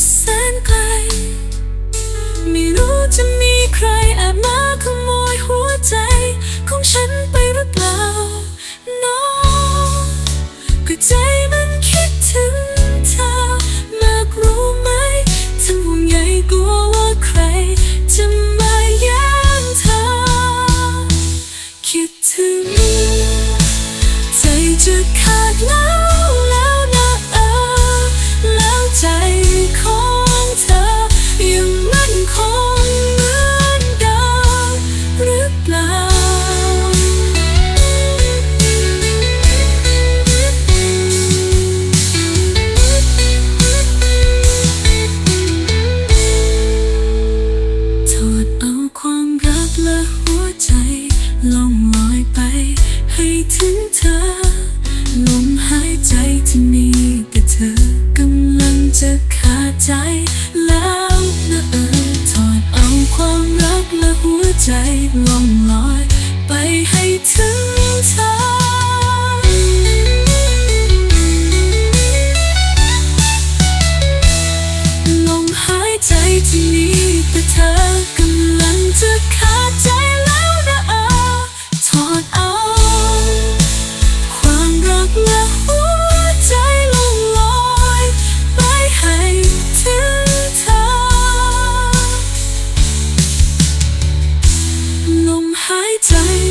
say ใจลงลอย high time.